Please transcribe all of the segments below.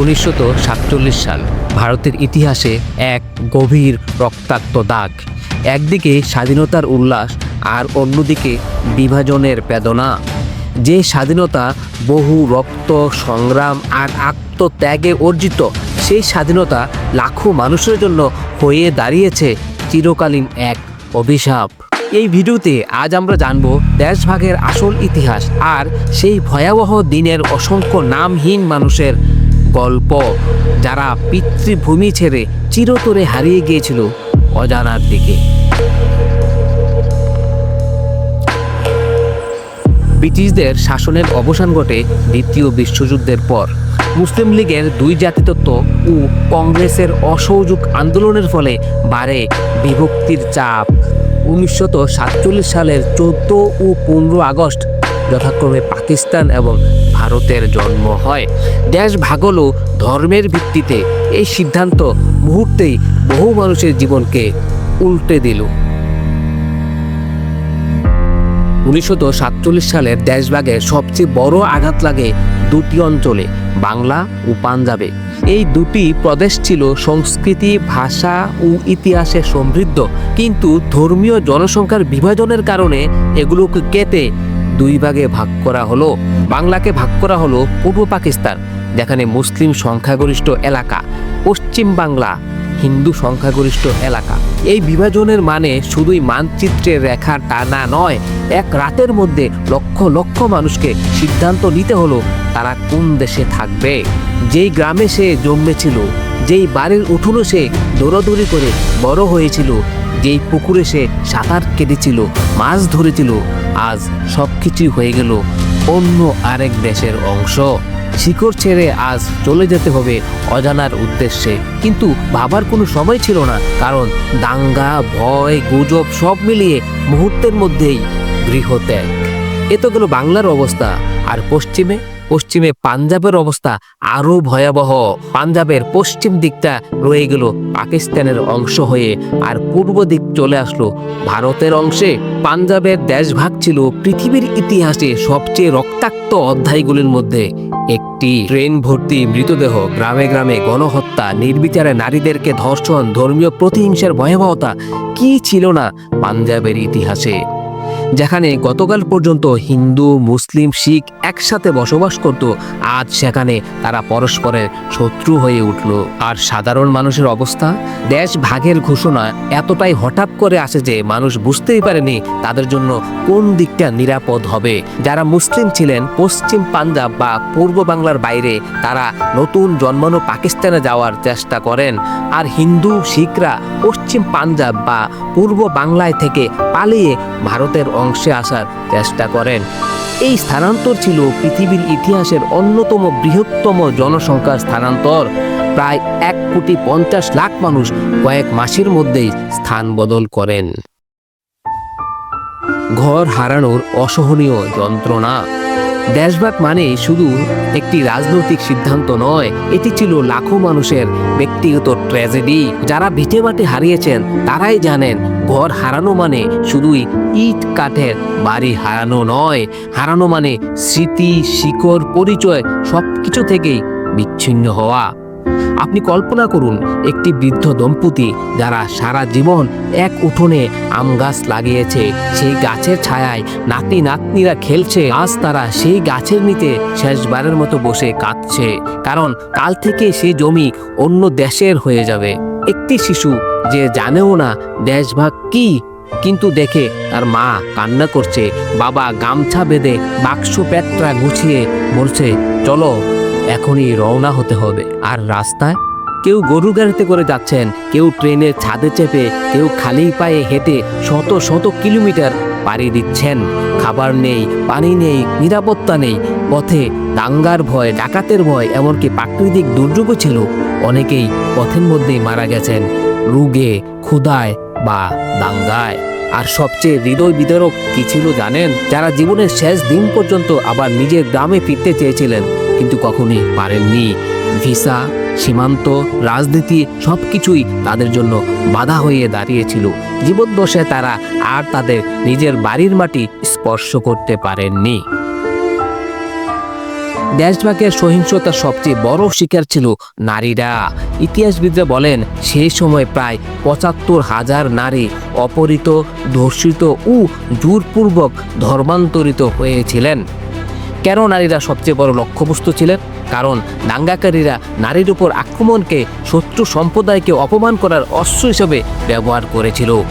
উনিশশো সাতচল্লিশ সাল ভারতের ইতিহাসে এক গভীর রক্তাক্ত দাগ। একদিকে স্বাধীনতার উল্লাস আর অন্যদিকে বিভাজনের বেদনা। যে স্বাধীনতা বহু রক্ত, সংগ্রাম আর আত্মত্যাগে অর্জিত সেই স্বাধীনতা লাখো মানুষের জন্য হয়ে দাঁড়িয়েছে চিরকালীন এক অভিশাপ। এই ভিডিওতে আজ আমরা জানব দেশভাগের আসল ইতিহাস আর সেই ভয়াবহ দিনের অসংখ্য নামহীন মানুষের গল্প যারা পিতৃভূমি ছেড়ে চিরতরে হারিয়ে গিয়েছিল অজানার দিকে। ব্রিটিশদের শাসনের অবসান ঘটে দ্বিতীয় বিশ্বযুদ্ধের পর। মুসলিম লীগের দুই জাতিতত্ত্ব ও কংগ্রেসের অসহযোগ আন্দোলনের ফলে বাড়ে বিভক্তির চাপ। উনিশশো সাতচল্লিশ সালের চোদ্দ ও পনেরো আগস্ট যথাক্রমে পাকিস্তান এবং ভারতের জন্ম হয়। দেশ ভাগ হলো ধর্মের ভিত্তিতে। এই সিদ্ধান্ত মুহূর্তেই বহু মানুষের জীবনকে উল্টে দিল। উনিশশো সাতচল্লিশ সালের দেশভাগে সবচেয়ে বড় আঘাত লাগে দুটি অঞ্চলে, বাংলা ও পাঞ্জাবে। এই দুটি প্রদেশ ছিল সংস্কৃতি, ভাষা ও ইতিহাসে সমৃদ্ধ। কিন্তু ধর্মীয় জনসংখ্যার বিভাজনের কারণে এগুলোকে কেটে দুই ভাগে ভাগ করা হলো। বাংলাকে ভাগ করা হলো পূর্ব পাকিস্তান, যেখানে মুসলিম সংখ্যাগরিষ্ঠ এলাকা। পশ্চিম বাংলা, হিন্দু সংখ্যাগরিষ্ঠ এলাকা। এই বিভাজনের মানে শুধুই মানচিত্রের রেখা টানা নয়, এক রাতের মধ্যে লক্ষ লক্ষ মানুষকে সিদ্ধান্ত নিতে হলো তারা কোন দেশে থাকবে। যেই গ্রামে সে জন্মেছিল, যেই বাড়ির উঠোনে সে দৌড়াদৌড়ি করে বড় হয়েছিল যেই পুকুরে সে সাঁতার কেটেছিল, মাছ ধরেছিল, আজ সব কিছুই হয়ে গেল অন্য আরেক দেশের অংশ। শিকড় ছেড়ে আজ চলে যেতে হবে অজানার উদ্দেশ্যে। কিন্তু ভাবার কোনো সময় ছিল না, কারণ দাঙ্গা, ভয়, গুজব সব মিলিয়ে মুহূর্তের মধ্যেই গৃহত্যাগ। এ তো গেল বাংলার অবস্থা। আর পশ্চিমে? পশ্চিমে পাঞ্জাবের অবস্থা আরও ভয়াবহ। পাঞ্জাবের পশ্চিম দিকটা রয়ে গেল পাকিস্তানের অংশ হয়ে আর পূর্ব দিক চলে আসলো ভারতের অংশে। পাঞ্জাবের দেশভাগ ছিল পৃথিবীর ইতিহাসে সবচেয়ে রক্তাক্ত অধ্যায়গুলির মধ্যে একটি। ট্রেন ভর্তি মৃতদেহ, গ্রামে গ্রামে গণহত্যা, নির্বিচারে নারীদেরকে ধর্ষণ, ধর্মীয় প্রতিহিংসার ভয়াবহতা, কি ছিল না পাঞ্জাবের ইতিহাসে? যেখানে গতকাল পর্যন্ত হিন্দু, মুসলিম, শিখ একসাথে বসবাস করত, আজ সেখানে তারা পরস্পরের শত্রু হয়ে উঠল। আর সাধারণ মানুষের অবস্থা? দেশ ভাগের ঘোষণা এতটাই হঠাৎ করে আসে যে মানুষ বুঝতেই পারেনি তাদের জন্য কোন দিকটা নিরাপদ হবে। যারা মুসলিম ছিলেন, পশ্চিম পাঞ্জাব বা পূর্ব বাংলার বাইরে, তারা নতুন জন্মানো পাকিস্তানে যাওয়ার চেষ্টা করেন। আর হিন্দু, শিখরা পশ্চিম পাঞ্জাব বা পূর্ব বাংলায় থেকে পালিয়ে ভারতের অংশে আসার চেষ্টা করেন। এই স্থানান্তর ছিল পৃথিবীর ইতিহাসের অন্যতম বৃহত্তম জনসংখ্যার স্থানান্তর। প্রায় এক কোটি পঞ্চাশ লাখ মানুষ কয়েক মাসের মধ্যেই স্থান বদল করেন। ঘর হারানোর অসহনীয় যন্ত্রণা। দেশভাগ মানে শুধু একটি রাজনৈতিক সিদ্ধান্ত নয়, এটি ছিল লাখো মানুষের ব্যক্তিগত ট্র্যাজেডি। যারা ভিটে মাটি হারিয়েছেন, তারাই জানেন, ঘর হারানো মানে শুধুই ইট কাঠের বাড়ি হারানো নয়। হারানো মানে স্মৃতি, শিকড়, পরিচয় সব কিছু থেকেই বিচ্ছিন্ন হওয়া। আপনি কল্পনা করুন, একটি বৃদ্ধ দম্পতি যারা সারা জীবন এক উঠোনে আম গাছ লাগিয়েছে, সেই গাছের ছায়ায় নাতি নাতনিরা খেলছে, আজ তারা সেই গাছের নিতে শেষবারের মতো বসে কাঁদছে, কারণ কাল থেকে সেই জমি অন্য দেশের হয়ে যাবে। একটি শিশু যে জানেও না দেশভাগ কি, কিন্তু দেখে তার মা কান্না করছে, বাবা গামছা বেঁধে বাক্স পেটরা গুছিয়ে বলছে, চলো এখনই রওনা হতে হবে। আর রাস্তায়? কেউ গরু গাড়িতে করে যাচ্ছেন, কেউ ট্রেনের ছাদে চেপে, কেউ খালি পায়ে হেঁটে শত শত কিলোমিটার পাড়ি দিচ্ছেন। খাবার নেই, পানি নেই, নিরাপত্তা নেই। পথে দাঙ্গার ভয়, ডাকাতের ভয়, এমনকি প্রাকৃতিক দুর্যোগও ছিল। অনেকেই পথের মধ্যেই মারা গেছেন, রুগে, ক্ষুধায় বা দাঙ্গায়। আর সবচেয়ে হৃদয় বিদারক কি ছিল জানেন? যারা জীবনের শেষ দিন পর্যন্ত আবার নিজের গ্রামে ফিরতে চেয়েছিলেন কিন্তু কখনই পারেননি। ভিসা, সীমান্ত, রাজনীতি সব কিছুই তাদের জন্য বাধা হয়ে দাঁড়িয়েছিল। জীবদ্দশায় তারা আর তাদের নিজের বাড়ির মাটি স্পর্শ করতে পারেননি। দেশভাগের সহিংসতার সবচেয়ে বড় শিকার ছিল নারীরা। ইতিহাসবিদরা বলেন, সেই সময় প্রায় পঁচাত্তর হাজার নারী অপহৃত, ধর্ষিত ও জোরপূর্বক ধর্মান্তরিত হয়েছিলেন। কেন নারীরা সবচেয়ে বড় লক্ষ্যবস্তু ছিলেন? কারণ দাঙ্গাকারীরা নারীর উপর আক্রমণকে, শত্রু সম্প্রদায়কে অপমান করার অস্ত্র হিসেবে ব্যবহার করেছিল।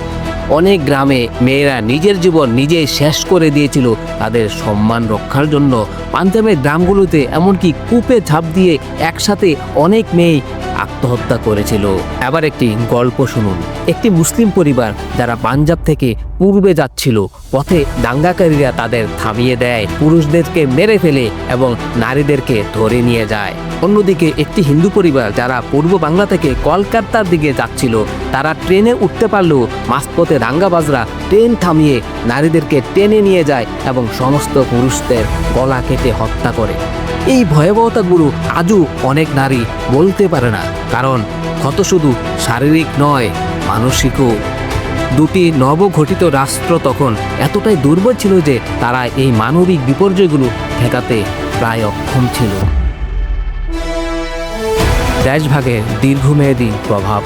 অনেক গ্রামে মেয়েরা নিজের জীবন নিজেই শেষ করে দিয়েছিল তাদের সম্মান রক্ষার জন্য। পাঞ্জাবের গ্রামগুলোতে এমনকি কূপে ঝাঁপ দিয়ে একসাথে অনেক মেয়ে আত্মহত্যা করেছিল। আবার একটি গল্প শুনুন। একটি মুসলিম পরিবার যারা পাঞ্জাব থেকে পূর্বে যাচ্ছিল, পথে দাঙ্গাকারীরা তাদের থামিয়ে দেয়। পুরুষদেরকে মেরে ফেলে এবং নারীদেরকে ধরে নিয়ে যায়। অন্যদিকে একটি হিন্দু পরিবার যারা পূর্ব বাংলা থেকে কলকাতার দিকে যাচ্ছিল, তারা ট্রেনে উঠতে পারলেও মাঝপথে দাঙ্গাবাজরা ট্রেন থামিয়ে নারীদেরকে টেনে নিয়ে যায় এবং সমস্ত পুরুষদের গলা কেটে হত্যা করে। এই ভয়াবহতাগুলো আজও অনেক নারী বলতে পারে না, কারণ ক্ষত শুধু শারীরিক নয়, মানসিকও। দুটি নবঘটিত রাষ্ট্র তখন এতটাই দুর্বল ছিল যে তারা এই মানবিক বিপর্যয়গুলো ঠেকাতে প্রায় অক্ষম ছিল। দেশভাগের দীর্ঘমেয়াদী প্রভাব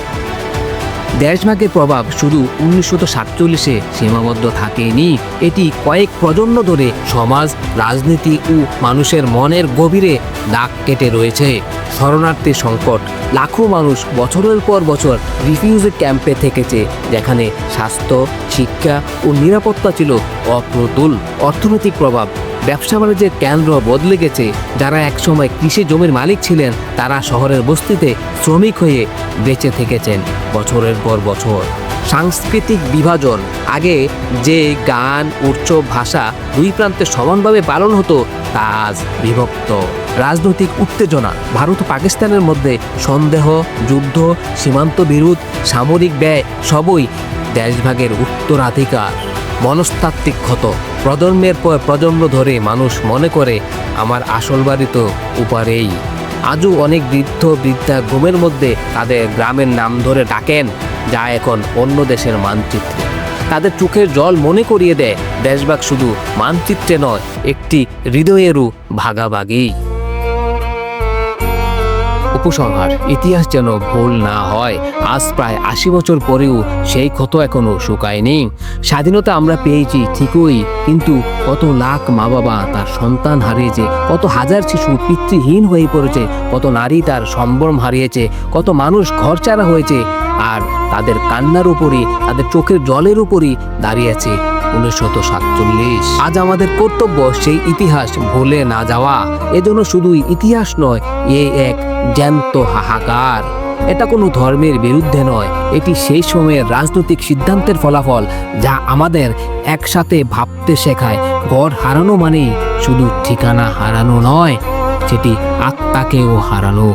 দেশভাগের প্রভাব শুধু উনিশশো সাতচল্লিশে সীমাবদ্ধ থাকেনি। এটি কয়েক প্রজন্ম ধরে সমাজ, রাজনীতি ও মানুষের মনের গভীরে দাগ কেটে রয়েছে। শরণার্থী সংকট, লাখো মানুষ বছরের পর বছর রিফিউজি ক্যাম্পে থেকেছে, যেখানে স্বাস্থ্য, শিক্ষা ও নিরাপত্তা ছিল অপ্রতুল। অর্থনৈতিক প্রভাব ব্যবসা বাণিজ্যের কেন্দ্র বদলে গেছে। যারা একসময় কৃষি জমির মালিক ছিলেন, তারা শহরের বস্তিতে শ্রমিক হয়ে বেঁচে থেকেছেন বছরের পর বছর। সাংস্কৃতিক বিভাজন, আগে যে গান উৎসব ভাষা দুই প্রান্তে সমানভাবে পালন হতো, তা আজ বিভক্ত। রাজনৈতিক উত্তেজনা, ভারত পাকিস্তানের মধ্যে সন্দেহ, যুদ্ধ, সীমান্ত বিরোধ, সামরিক ব্যয় সবই দেশভাগের উত্তরাধিকার। মনস্তাত্ত্বিক ক্ষত। প্রজন্মের পর প্রজন্ম ধরে মানুষ মনে করে, আমার আসল বাড়ি তো উপারেই আজও অনেক বৃদ্ধ বৃদ্ধা ঘুমের মধ্যে তাদের গ্রামের নাম ধরে ডাকেন, যা এখন অন্য দেশের মানচিত্রে। তাদের চোখের জল মনে করিয়ে দেয়, দেশভাগ শুধু মানচিত্রে নয়, একটি হৃদয়েরও ভাগাভাগি। উপসংহার ইতিহাস যেন ভুল না হয়, আজ প্রায় আশি বছর পরেও সেই ক্ষত এখনও শুকায়নি। স্বাধীনতা আমরা পেয়েছি ঠিকই, কিন্তু কত লাখ মা বাবা তার সন্তান হারিয়েছে, কত হাজার শিশু পিতৃহীন হয়ে পড়েছে, কত নারী তার সম্ভ্রম হারিয়েছে, কত মানুষ ঘরচারা হয়েছে, আর তাদের কান্নার উপরই, তাদের চোখের জলের উপরই দাঁড়িয়েছে উনিশশো সাতচল্লিশ। আজ আমাদের কর্তব্য সেই ইতিহাস ভুলে না যাওয়া। এজন্য শুধুই ইতিহাস নয়, এ এক জ্যান্ত হাহাকার। এটা কোনো ধর্মের বিরুদ্ধে নয়, এটি সেই সময়ের রাজনৈতিক সিদ্ধান্তের ফলাফল যা আমাদের একসাথে ভাবতে শেখায়। ঘর হারানো মানেই শুধু ঠিকানা হারানো নয়, সেটি আত্মাকেও হারানো